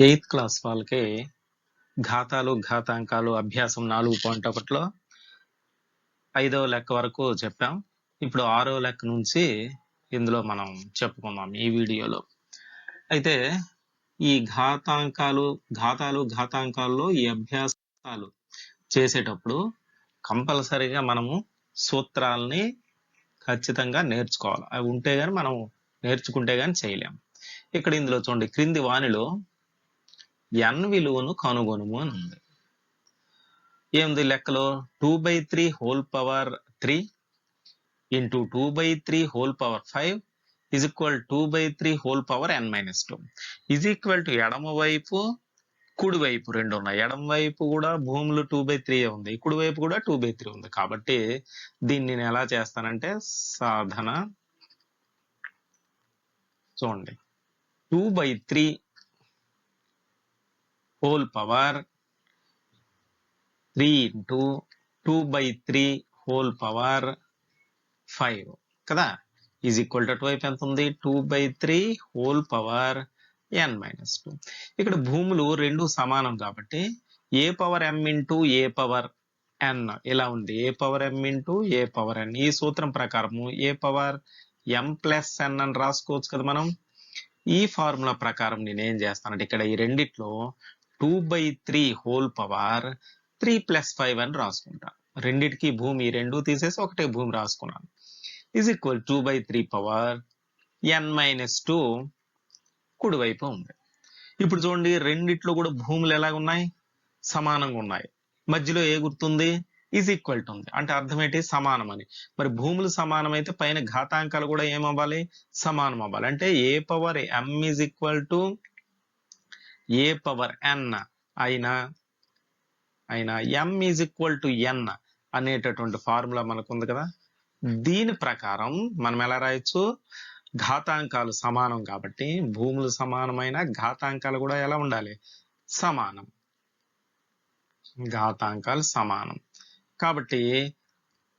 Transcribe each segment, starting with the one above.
Eighth class వాళ్ళకి ఘాతాలు ఘాతాంకాలు అభ్యాసం నాలుగు పాయింట్ ఒకటిలో ఐదవ లెక్క వరకు చెప్పాం. ఇప్పుడు ఆరో లెక్క నుంచి ఇందులో మనం చెప్పుకుందాం ఈ వీడియోలో. అయితే ఈ ఘాతాంకాలు ఘాతాలు ఘాతాంకాల్లో ఈ అభ్యాసాలు చేసేటప్పుడు కంపల్సరీగా మనము సూత్రాలని ఖచ్చితంగా నేర్చుకోవాలి. అవి ఉంటే కానీ మనం నేర్చుకుంటే కానీ చేయలేం. ఇక్కడ ఇందులో చూడండి క్రింది వాణిలో ఎన్ విలువను కనుగొనుము అని ఉంది. ఏముంది లెక్కలో? Two by three whole power three into two by three whole power five is equal two by three whole power N minus two is equal to ఎడమ వైపు కుడి వైపు రెండు ఉన్నాయి. ఎడమ వైపు కూడా భూములు టూ బై త్రీ ఉంది. కుడి వైపు కూడా టూ బై త్రీ ఉంది. కాబట్టి దీన్ని నేను ఎలా చేస్తానంటే సాధన చూడండి. Two by three whole power three into two by three whole power five కదా? ఈజ్ ఈక్వల్ టు అటువైపు ఎంత ఉంది? Two by three whole power N minus two ఇక్కడ భూములు రెండు సమానం కాబట్టి A power M into A power N ఇలా ఉంది? A power M into A power N ఈ సూత్రం ప్రకారము ఏ పవర్ ఎం ప్లస్ ఎన్ అని రాసుకోవచ్చు కదా మనం? ఈ ఫార్ములా ప్రకారం నేనేం చేస్తానంటే ఇక్కడ ఈ రెండిట్లో two by three whole power three plus five అని రాసుకుంటాను రెండిటికి భూమి రెండు తీసేసి ఒకటే భూమి రాసుకున్నాను. Is equal two by three power N minus two కుడివైపు ఉంది. ఇప్పుడు చూడండి రెండిట్లో కూడా భూములు ఎలా ఉన్నాయి? సమానంగా ఉన్నాయి. మధ్యలో ఏ గుర్తుంది? ఈజ్ ఈక్వల్ టు ఉంది. అంటే అర్థం ఏంటి? సమానం అని. మరి భూములు సమానం అయితే పైన ఘాతాంకాలు కూడా ఏమవ్వాలి? సమానం అవ్వాలి అంటే A power M is equal to A power N అయినా అయినా M is equal to N అనేటటువంటి ఫార్ములా మనకు ఉంది కదా దీని ప్రకారం మనం ఎలా రాయొచ్చు? ఘాతాంకాలు సమానం కాబట్టి భూములు సమానమైన ఘాతాంకాలు కూడా ఎలా ఉండాలి? సమానం. ఘాతాంకాలు సమానం. కాబట్టి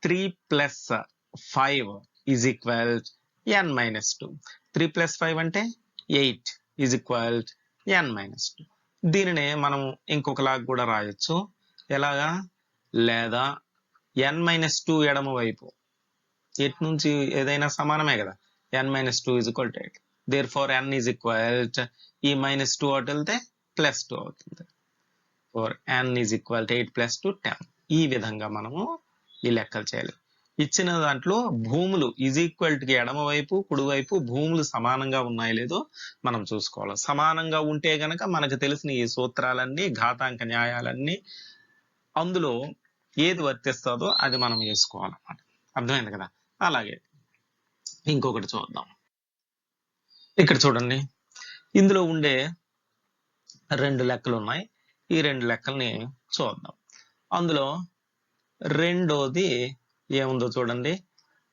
three plus five is equal N minus two three plus five అంటే eight is equal N minus two దీనినే మనం ఇంకొకలాగా కూడా రాయొచ్చు. ఎలాగా? లేదా ఎన్ మైనస్ టూ ఎడమ వైపు. ఎట్ నుంచి ఏదైనా సమానమే కదా. N minus two is equal to eight therefore N is equal ఈ మైనస్ టూ అటు వెళ్తే ప్లస్ టూ అవుతుంది. Four N is equal to eight plus two ten ఈ విధంగా మనము ఈ లెక్కలు చేయాలి. ఇచ్చిన దాంట్లో భూములు ఈజ్ ఈక్వల్కి ఎడమవైపు కుడివైపు భూములు సమానంగా ఉన్నాయో లేదో మనం చూసుకోవాలి. సమానంగా ఉంటే గనక మనకు తెలిసిన ఈ సూత్రాలన్నీ ఘాతాంక న్యాయాలన్నీ అందులో ఏది వర్తిస్తుందో అది మనం వేసుకోవాలన్నమాట అర్థమైంది కదా? అలాగే ఇంకొకటి చూద్దాం. ఇక్కడ చూడండి. ఇందులో ఉండే రెండు లెక్కలు ఉన్నాయి. ఈ రెండు లెక్కల్ని చూద్దాం. అందులో రెండోది ఏముందో చూడండి.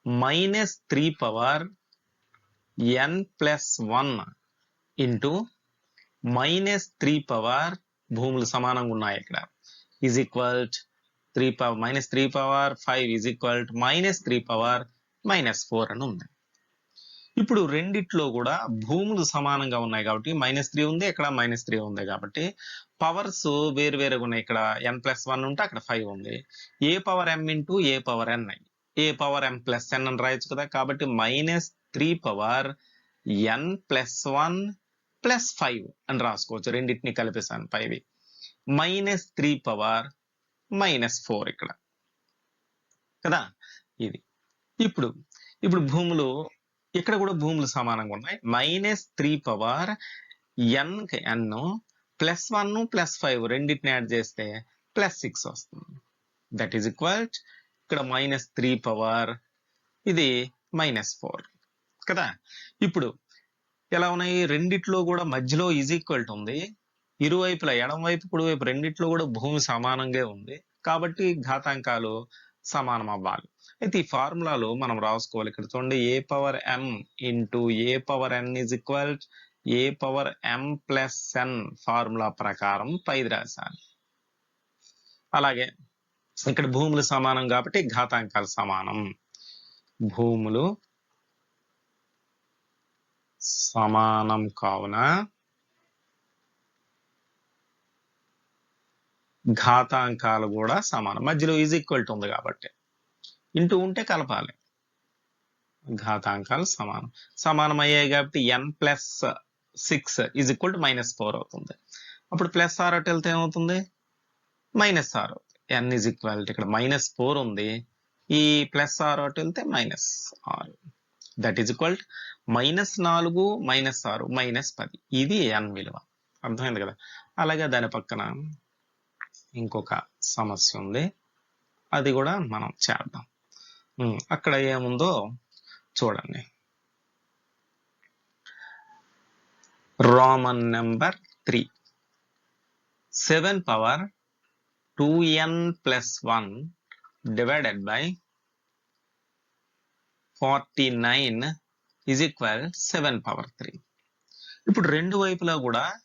Minus three power N plus one into minus three power భూములు సమానంగా ఉన్నాయి ఇక్కడ. Is equal three power minus three power five is equal minus three power minus four అని ఉంది. ఇప్పుడు రెండిట్లో కూడా భూములు సమానంగా ఉన్నాయి కాబట్టి మైనస్ త్రీ ఉంది ఇక్కడ మైనస్ త్రీ ఉంది కాబట్టి పవర్స్ వేరు వేరుగా ఉన్నాయి. ఇక్కడ ఎన్ ప్లస్ వన్ ఉంటే అక్కడ ఫైవ్ ఉంది. A power M into A power N A power M plus N అని రాయొచ్చు కదా. కాబట్టి minus three power N plus one plus five అని రాసుకోవచ్చు. రెండింటిని కలిపేసాను five minus three power minus four ఇక్కడ. కదా? ఇది. ఇప్పుడు ఇప్పుడు భూములు ఇక్కడ కూడా భూములు సమానంగా ఉన్నాయి. Minus three power N N plus one plus five రెండింటిని యాడ్ చేస్తే ప్లస్ సిక్స్ వస్తుంది. దట్ ఈజ్ ఈక్వల్ ఇక్కడ మైనస్ త్రీ పవర్ ఇది మైనస్ ఫోర్. కదా? ఇప్పుడు ఎలా ఉన్నాయి? రెండిట్లో కూడా మధ్యలో ఈజ్ ఈక్వల్ ఉంది. ఇరువైపులా ఎడం వైపు కుడి వైపు రెండిట్లో కూడా భూమి సమానంగా ఉంది. కాబట్టి ఘాతాంకాలు సమానం అవ్వాలి అయితే ఈ ఫార్ములాలో మనం రాసుకోవాలి ఇక్కడ చూడండి A power M into A power N is equal A power M plus N formula ప్రకారం పైది రాశాను. అలాగే ఇక్కడ భూములు సమానం కాబట్టి ఘాతాంకాలు సమానం. భూములు సమానం కావున ఘాతాంకాలు కూడా సమానం. మధ్యలో ఈజ్ ఈక్వల్ టు ఉంది కాబట్టి. ఇంటూ ఉంటే కలపాలి. ఘాతాంకాలు సమానం. సమానం అయ్యాయి కాబట్టి N plus six is equal to minus four అవుతుంది. అప్పుడు ప్లస్ ఆర్ అటు వెళ్తే ఏమవుతుంది? మైనస్ ఆర్ ఎన్ ఈజ్ ఈక్వాలిటీ ఇక్కడ మైనస్ ఫోర్ ఉంది. ఈ ప్లస్ ఆర్ అటు వెళ్తే మైనస్ ఆరు దట్ ఈజ్ ఈక్వల్ మైనస్ నాలుగు మైనస్ ఆరు మైనస్ పది. ఇది ఎన్ విలువ. అర్థమైంది కదా? అలాగే దాని పక్కన ఇంకొక సమస్య ఉంది. అది కూడా మనం చేద్దాం. అక్కడ ఏముందో చూడండి. Roman number three. Seven power two N plus one divided by forty nine is equal seven power three. ఇప్పుడు రెండు వైపులా కూడా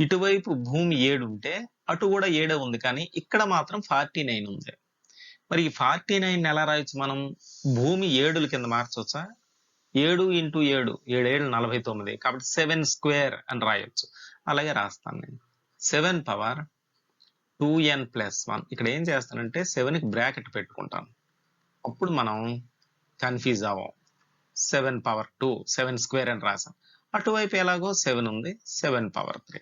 ఇటువైపు భూమి ఏడు ఉంటే అటు కూడా ఏడే ఉంది కానీ ఇక్కడ మాత్రం ఫార్టీ నైన్ ఉంది. మరి ఈ ఫార్టీ నైన్ ఎలా రాయొచ్చు మనం? భూమి ఏడుల కింద మార్చవచ్చా ఏడు ఇంటూ ఏడు ఏడేళ్ళు నలభై తొమ్మిది కాబట్టి సెవెన్ స్క్వేర్ అని రాయొచ్చు. అలాగే రాస్తాను నేను. Seven power two N plus one. ఇక్కడ ఏం చేస్తానంటే సెవెన్కి బ్రాకెట్ పెట్టుకుంటాను. అప్పుడు మనం confuse అవ్వం. Seven power two seven square అని రాసాం అటువైపు ఎలాగో సెవెన్ ఉంది సెవెన్ పవర్ త్రీ.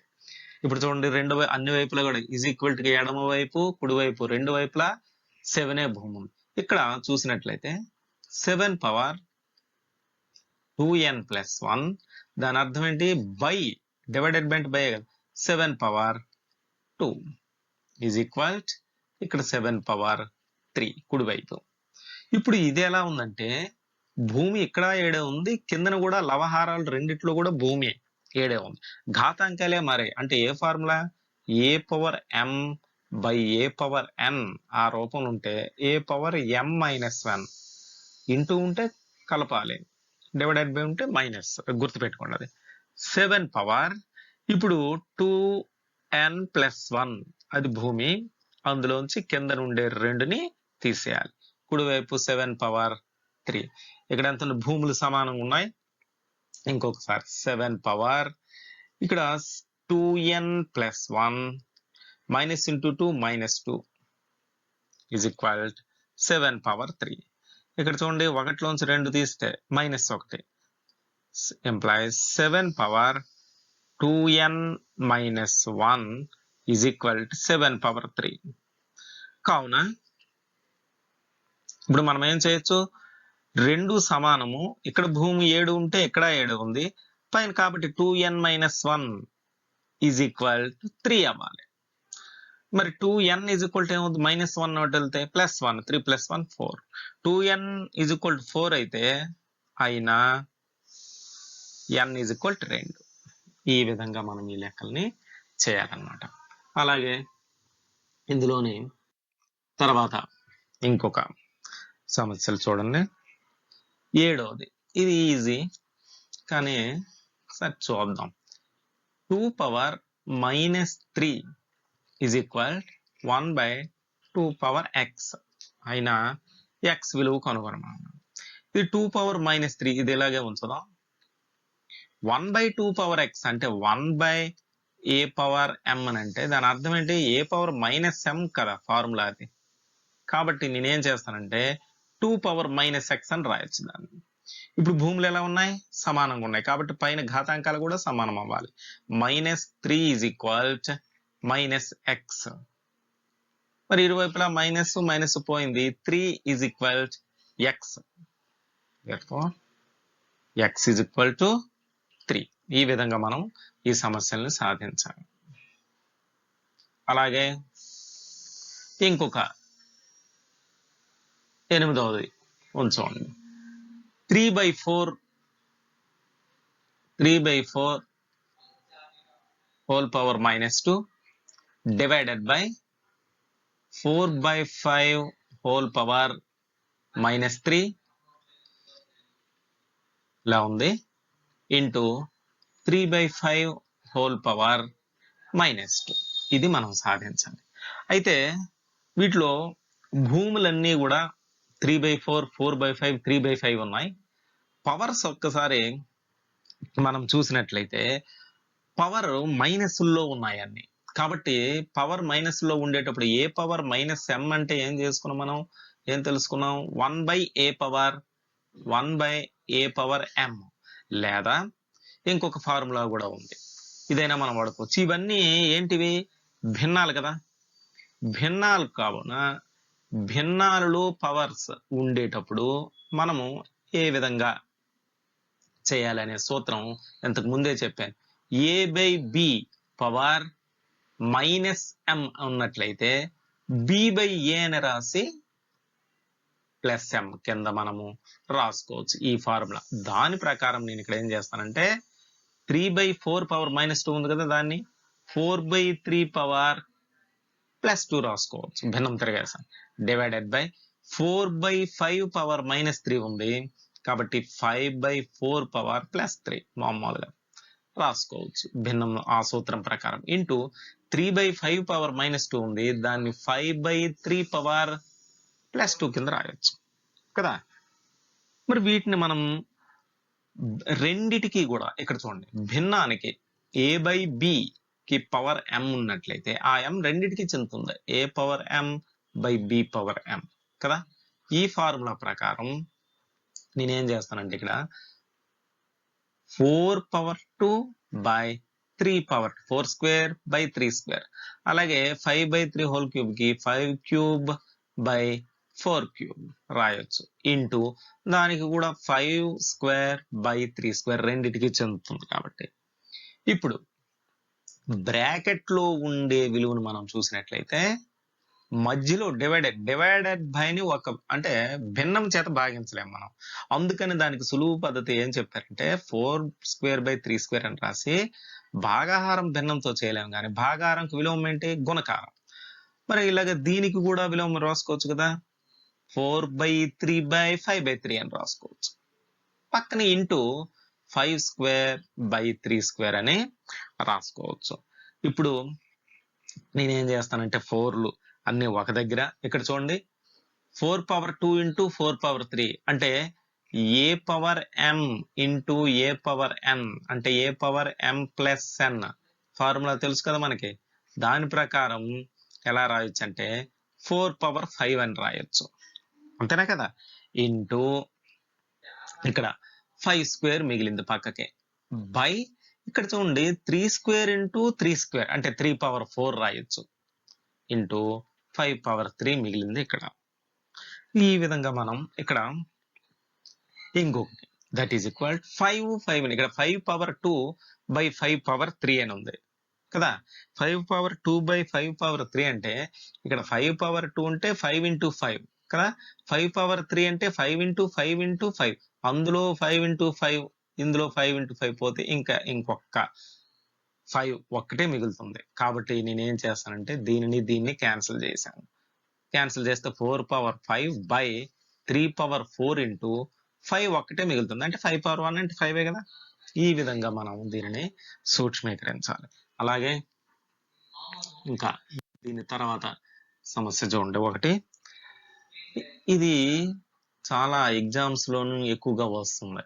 ఇప్పుడు చూడండి రెండు వై- అన్ని వైపులా కూడా ఈజ్ ఈక్వల్ టు ఎడమ వైపు కుడి వైపు రెండు వైపులా సెవెనే భూమి. ఉంది ఇక్కడ చూసినట్లయితే seven power two N plus one దాని అర్థం ఏంటి? బై డివైడెడ్ బై బై కదా. Seven power two is equal ఇక్కడ సెవెన్ పవర్ త్రీ కుడివైపు ఇప్పుడు ఇది ఎలా ఉందంటే భూమి ఇక్కడ ఏడే ఉంది కిందన కూడా లవహారాలు రెండిట్లో కూడా భూమి ఏడే ఉంది. ఘాతాంకాలే మారాయి. అంటే a formula? A power m by a power n ఆ రూపంలో ఉంటే a power m minus one into ఉంటే కలపాలి. డివైడెడ్ బై ఉంటే మైనస్. గుర్తుపెట్టుకోండి అది. Seven power. ఇప్పుడు టూ ఎన్ ప్లస్ వన్ అది భూమి. అందులోంచి కింద నుండే రెండుని తీసేయాలి. కుడివైపు సెవెన్ పవర్ త్రీ. ఇక్కడ ఎంత భూములు సమానంగా ఉన్నాయి? ఇంకొకసారి సెవెన్ పవర్ ఇక్కడ two n plus one minus into two minus two is equal seven power three ఇక్కడ చూడండి ఒకటిలోంచి రెండు తీస్తే మైనస్ ఒకటి. Employees seven power two n minus one is equal to seven power three కావున ఇప్పుడు మనం ఏం చేయొచ్చు? రెండు సమానము. ఇక్కడ భూమి ఏడు ఉంటే ఇక్కడ ఏడు ఉంది? పైన కాబట్టి two n minus one is equal to three అవ్వాలి. మరి two n is equal to ఏమవుతుంది మైనస్ వన్ ఒకటి వెళ్తే plus one three plus one four. Two n is equal to four అయితే అయినా ఎన్ ఈజ్ ఈక్వల్ టు రెండు. ఈ విధంగా మనం ఈ లెక్కల్ని చేయాలన్నమాట. అలాగే ఇందులోని తర్వాత ఇంకొక సమస్యలు చూడండి. ఏడవది. ఇది ఈజీ కానీ సరే చూద్దాం. Two power minus three is equal one by two power x అయినా ఎక్స్ విలువ కనుగొనమన్నాం ఇది టూ పవర్ మైనస్ త్రీ ఇది ఇలాగే ఉంచుదాం? One by two power x అంటే one by a power m అని అంటే దాని అర్థం ఏంటి? ఏ పవర్ మైనస్ ఎం కదా ఫార్ములా అది. కాబట్టి నేనేం చేస్తానంటే టూ పవర్ మైనస్ ఎక్స్ అని రాయొచ్చు దాన్ని. ఇప్పుడు భూములు ఎలా ఉన్నాయి? సమానంగా ఉన్నాయి. కాబట్టి పైన ఘాతాంకాలు కూడా సమానం అవ్వాలి. Minus three is equal minus x. మరి ఇరువైపులా మైనస్ మైనస్ పోయింది. Three is equal x. X is equal to three. ఈ విధంగా మనం ఈ సమస్యల్ని సాధించాలి. అలాగే ఇంకొక ఎనిమిదవది. ఉంచండి three by four three by four whole power minus two divided by four by five whole power minus three ఇలా ఉంది. Into three by five whole power minus two ఇది మనం సాధించాలి. అయితే వీటిలో భూములన్నీ కూడా three by four four by five three by five ఉన్నాయి. పవర్స్ ఒక్కసారి మనం చూసినట్లయితే పవర్ మైనస్లో ఉన్నాయి అన్ని. కాబట్టి పవర్ మైనస్లో ఉండేటప్పుడు ఏ పవర్ మైనస్ ఎం అంటే ఏం చేసుకున్నాం మనం? ఏం తెలుసుకున్నాం? One by a power one by a power m లేదా ఇంకొక ఫార్ములా కూడా ఉంది. ఇదైనా మనం వాడుకోవచ్చు. ఇవన్నీ ఏంటివి? భిన్నాలు కదా. భిన్నాలు కావున భిన్నాలలో పవర్స్ ఉండేటప్పుడు మనము ఏ విధంగా చేయాలనే సూత్రం ఇంతకు ముందే చెప్పాను. A by b power minus m ఉన్నట్లయితే బి బై ఏ అని రాసి ప్లస్ ఎం కింద మనము రాసుకోవచ్చు ఈ ఫార్ములా దాని ప్రకారం నేను ఇక్కడ ఏం చేస్తానంటే three by four power minus two ఉంది కదా దాన్ని. Four by three power plus two రాసుకోవచ్చు. భిన్నం తిరగేసాను divided by four by five power minus three ఉంది. కాబట్టి five by four power plus three మామూలుగా రాసుకోవచ్చు. భిన్నం ఆ సూత్రం ప్రకారం. Into three by five power minus two ఉంది. దాన్ని five by three power plus two కింద రాయొచ్చు. కదా? మరి వీటిని మనం రెండిటికి కూడా ఇక్కడ చూడండి. భిన్నానికి ఏ బై బి కి పవర్ ఎం ఉన్నట్లయితే ఆ ఎం రెండిటికి చెందుతుంది. A power m by b power m కదా? ఈ ఫార్ములా ప్రకారం నేనేం చేస్తానంటే ఇక్కడ four power two by three power four square by three square అలాగే five by three whole క్యూబ్కి five cube by four cube రాయొచ్చు. ఇంటూ దానికి కూడా five square by three square రెండిటికి చెందుతుంది కాబట్టి. ఇప్పుడు బ్రాకెట్లో ఉండే విలువను మనం చూసినట్లయితే మధ్యలో డివైడెడ్ డివైడెడ్ బైని ఒక అంటే భిన్నం చేత భాగించలేము మనం. అందుకని దానికి సులువు పద్ధతి ఏం చెప్పారంటే four square by three square అని రాసి భాగాహారం భిన్నంతో చేయలేము కానీ భాగాహారంకి విలోమం ఏంటి? గుణకారం. మరి ఇలాగ దీనికి కూడా విలోమం రాసుకోవచ్చు కదా. Four by three by five by three అని రాసుకోవచ్చు. పక్కన into five square by three square అని రాసుకోవచ్చు. ఇప్పుడు నేనేం చేస్తానంటే ఫోర్లు అన్ని ఒక దగ్గర. ఇక్కడ చూడండి. Four power two into four power three. అంటే a power m into a power n. అంటే a power m plus n. Formula తెలుసు కదా మనకి? దాని ప్రకారం ఎలా రాయొచ్చు అంటే ఫోర్ పవర్ ఫైవ్ అని రాయొచ్చు. అంతేనా కదా? ఇంటూ ఇక్కడ ఫైవ్ స్క్వేర్ మిగిలింది పక్కకే. బై ఇక్కడ చూడండి. Three square into three square. అంటే త్రీ పవర్ ఫోర్ రాయొచ్చు. ఇంటూ ఫైవ్ పవర్ త్రీ మిగిలింది ఇక్కడ. ఈ విధంగా మనం ఇక్కడ ఇంకొకటి that is equal five five ఇక్కడ five power two by five power three అని ఉంది. కదా? Five power two by five power three అంటే ఇక్కడ ఫైవ్ పవర్ టూ అంటే ఫైవ్ ఇంటూ ఫైవ్ కదా? ఫైవ్ పవర్ త్రీ అంటే five into five into five అందులో ఫైవ్ ఇంటూ ఫైవ్ ఇందులో ఫైవ్ ఇంటూ ఫైవ్ పోతే ఇంకా ఇంకొక ఫైవ్ ఒక్కటే మిగులుతుంది. కాబట్టి నేనేం చేస్తానంటే దీనిని దీన్ని క్యాన్సిల్ చేశాను. క్యాన్సిల్ చేస్తే four power five by three power four into five ఒక్కటే మిగులుతుంది. అంటే ఫైవ్ పవర్ వన్ అంటే ఫైవే కదా? ఈ విధంగా మనం దీనిని సూక్ష్మీకరించాలి. అలాగే ఇంకా దీని తర్వాత సమస్య చూడండి. ఒకటి ఇది చాలా ఎగ్జామ్స్ లోను ఎక్కువగా వస్తుంది.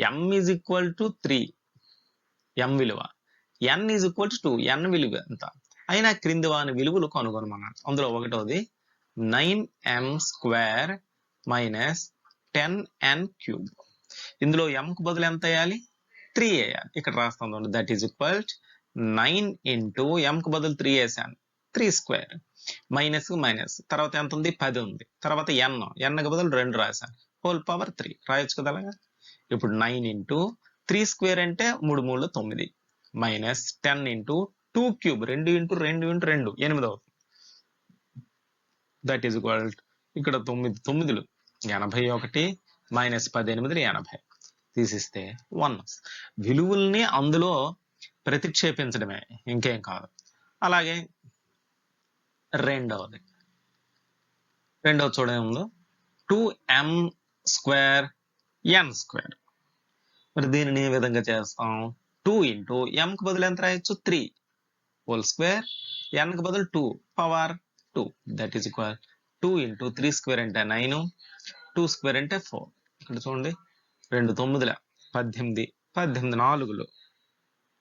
M is equal to three m విలువ. N is equal to two n విలువ ఎంత? అయినా క్రింది వాని విలువలు కనుగొనమన్నాడు అందులో ఒకటోది nine m square minus ten n cube ఇందులో ఎంకు కు బదులు ఎంత వేయాలి? త్రీ వేయాలి. ఇక్కడ రాస్తుంది that is equal nine into కు బదులు త్రీ వేసాను. త్రీ స్క్వేర్ మైనస్ మైనస్ తర్వాత ఎంత ఉంది? పది ఉంది. తర్వాత ఎన్ ఎన్కి బదులు రెండు రాశాను. హోల్ పవర్ త్రీ రాయొచ్చు కదా అలాగా? ఇప్పుడు నైన్ ఇంటూ త్రీ స్క్వేర్ అంటే మూడు మూడు తొమ్మిది. Minus ten into two cube రెండు ఇంటూ రెండు ఇంటూ రెండు. ఎనిమిది. అవుతుంది దట్ ఈజ్ ఈక్వల్ ఇక్కడ తొమ్మిది తొమ్మిదిలు. ఎనభై ఒకటి మైనస్ పద్దెనిమిది ఎనభై. తీసిస్తే వన్ విలువల్ని అందులో ప్రతిక్షేపించడమే. ఇంకేం కాదు. అలాగే రెండవది. రెండవది చూడడం two m square n square మరి దీనిని ఏ విధంగా చేస్తాం? టూ ఇంటూ కి బదులు ఎంత రాయొచ్చు? త్రీ హోల్ స్క్వేర్కి బదులు two power two that is equal two into three square అంటే నైన్ టూ స్క్వేర్ అంటే ఫోర్ ఇక్కడ చూడండి. రెండు తొమ్మిదిల పద్దెనిమిది పద్దెనిమిది నాలుగులు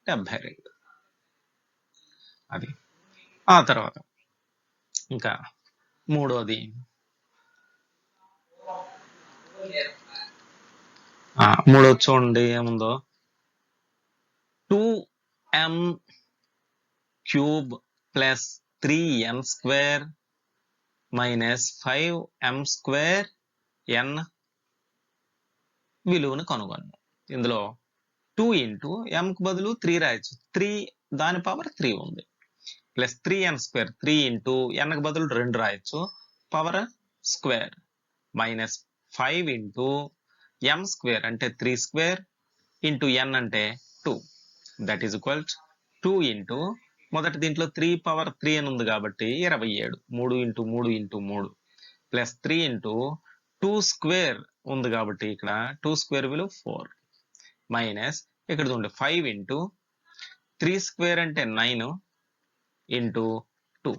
డెబ్బై రెండు. అది. ఆ తర్వాత ఇంకా మూడోది. ఆ, మూడోది చూడండి ఏముందో? Two m cube plus three m square minus five m square n విలువను కనుగొను ఇందులో టూ ఇంటూ ఎంకు బదులు త్రీ రాయొచ్చు. త్రీ దాని పవర్ త్రీ ఉంది. Plus three n square three into ఎన్కి బదులు రెండు రాయొచ్చు. Power square minus five into m square అంటే త్రీ స్క్వేర్ ఇంటూ ఎన్ అంటే two that is equal two into మొదటి దీంట్లో త్రీ పవర్ త్రీ అని ఉంది కాబట్టి ఇరవై ఏడు. మూడు ఇంటూ మూడు ఇంటూ మూడు. Plus three into two square ఉంది కాబట్టి ఇక్కడ టూ స్క్వేర్ విలువ ఫోర్ మైనస్ ఇక్కడ చూడండి ఫైవ్ ఇంటూ త్రీ స్క్వేర్ అంటే nine into two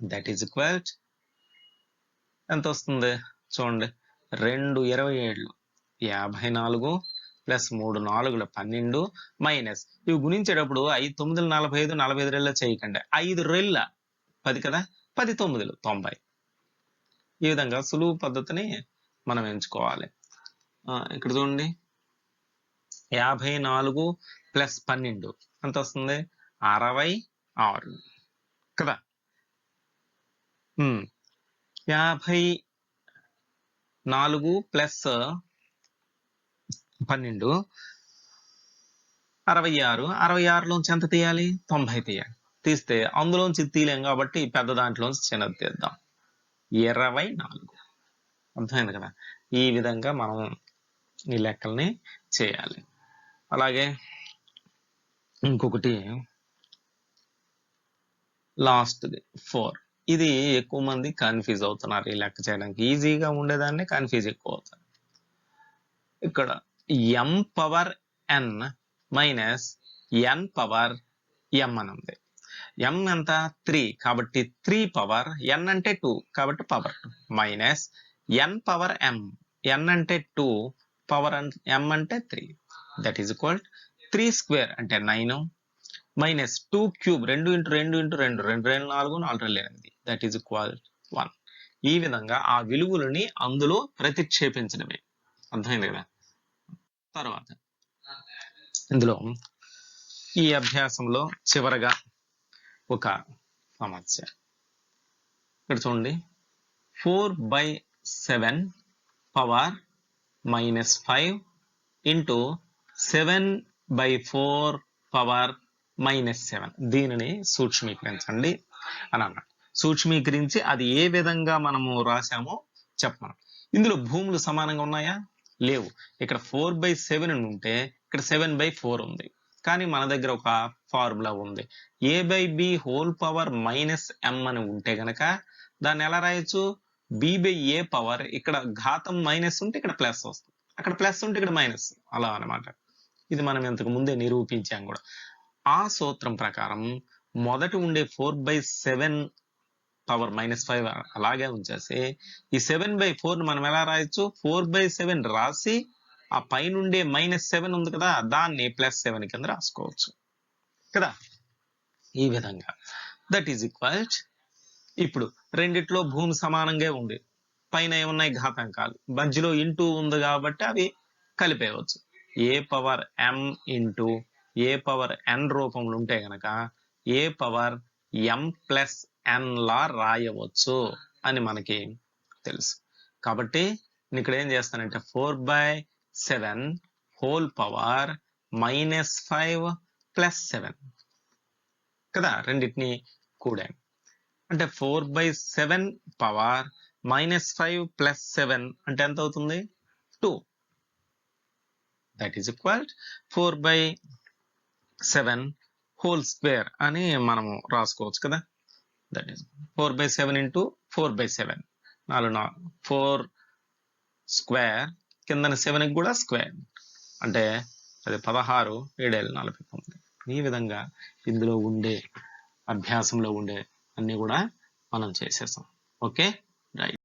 that is equal ఎంత వస్తుంది? చూడండి రెండు ఇరవై ఏళ్ళు యాభై నాలుగు ప్లస్ మూడు నాలుగుల పన్నెండు మైనస్. ఇవి గుణించేటప్పుడు ఐదు తొమ్మిదిలు నలభై ఐదు నలభై ఐదు రెళ్ళ చేయకండి. ఐదు రెళ్ళ పది కదా? పది తొమ్మిదిలు. తొంభై. ఈ విధంగా సులువు పద్ధతిని మనం ఎంచుకోవాలి. ఇక్కడ చూడండి. యాభై నాలుగు ప్లస్ పన్నెండు. ఎంత వస్తుంది? అరవై ఆరు. కదా? యాభై నాలుగు ప్లస్ పన్నెండు. అరవై ఆరు. అరవై ఆరులోంచి ఎంత తీయాలి? తొంభై తీయాలి. తీస్తే అందులోంచి తీయలేం కాబట్టి పెద్ద దాంట్లోంచి చిన్నది తీద్దాం. ఇరవై నాలుగు. అర్థమైంది కదా? ఈ విధంగా మనం ఈ లెక్కల్ని చేయాలి. అలాగే ఇంకొకటి లాస్ట్ది ఫోర్. ఇది ఎక్కువ మంది కన్ఫ్యూజ్ అవుతున్నారు ఈ లెక్క చేయడానికి. ఈజీగా ఉండేదాన్ని కన్ఫ్యూజ్ ఎక్కువ అవుతారు. ఇక్కడ m power n minus n power m అని ఉంది. ఎం ఎంత? త్రీ కాబట్టి త్రీ పవర్ ఎన్ అంటే టూ కాబట్టి power two minus n power m n అంటే టూ పవర్ ఎం అంటే three that is equal three square అంటే నైన్ మైనస్ టూ క్యూబ్ రెండు ఇంటూ రెండు ఇంటూ రెండు. రెండు రెండు నాలుగు నాలుగు రెండు ఎనిమిది. దట్ ఈజ్ ఈక్వల్ వన్ ఈ విధంగా ఆ విలువలని అందులో ప్రతిక్షేపించడమే. అర్థమైంది కదా? తర్వాత. ఇందులో ఈ అభ్యాసంలో చివరగా ఒక సమస్య ఇక్కడ చూడండి. Four by seven power minus five into seven by four power minus seven. దీనిని సూక్ష్మీకరించండి అని అన్నాడు. సూక్ష్మీకరించి అది ఏ విధంగా మనము రాసామో చెప్పమన్నాడు ఇందులో భూములు సమానంగా ఉన్నాయా? లేవు. ఇక్కడ ఫోర్ బై సెవెన్ అని ఉంటే ఇక్కడ సెవెన్ బై ఫోర్ ఉంది. కానీ మన దగ్గర ఒక ఫార్ములా ఉంది. A by b whole power minus m అని ఉంటే గనక దాన్ని ఎలా రాయొచ్చు? బి బై ఏ పవర్ ఇక్కడ ఘాతం మైనస్ ఉంటే ఇక్కడ ప్లస్ వస్తుంది. అక్కడ ప్లస్ ఉంటే ఇక్కడ మైనస్ అలా అన్నమాట. ఇది మనం ఇంతకు ముందే నిరూపించాం కూడా. ఆ సూత్రం ప్రకారం మొదట ఉండే four by seven power minus five అలాగే ఉంచేసి ఈ సెవెన్ బై ఫోర్ మనం ఎలా రాయొచ్చు? ఫోర్ బై సెవెన్ రాసి ఆ పైనుండే మైనస్ సెవెన్ ఉంది కదా దాన్ని ప్లస్ సెవెన్ కింద రాసుకోవచ్చు. కదా? ఈ విధంగా. దట్ ఈజ్ ఈక్వల్ ఇప్పుడు రెండిట్లో భూమి సమానంగా ఉంది పైన ఏమున్నాయి? ఘాతాంకాలు. మధ్యలో ఇంటూ ఉంది కాబట్టి అవి కలిపేయవచ్చు. A power m into a power n రూపంలో ఉంటే గనక ఏ పవర్ ఎం ప్లస్ ఎన్ లా రాయవచ్చు అని మనకి తెలుసు. కాబట్టి నేను ఇక్కడ ఏం చేస్తానంటే four by seven whole power minus five plus seven కదా రెండింటిని కూడాను అంటే four by seven power minus five plus seven అంటే ఎంత అవుతుంది? Two. That is equal four by seven whole square అని మనము రాసుకోవచ్చు కదా. That is four by seven into four by seven నాలుగు నాలుగు ఫోర్ స్క్వేర్ కింద సెవెన్ కూడా స్క్వేర్ అంటే అది పదహారు ఏడేళ్ళు నలభై తొమ్మిది ఈ విధంగా ఇందులో ఉండే అభ్యాసంలో ఉండే అన్ని కూడా మనం చేసేసాం ఓకే రైట్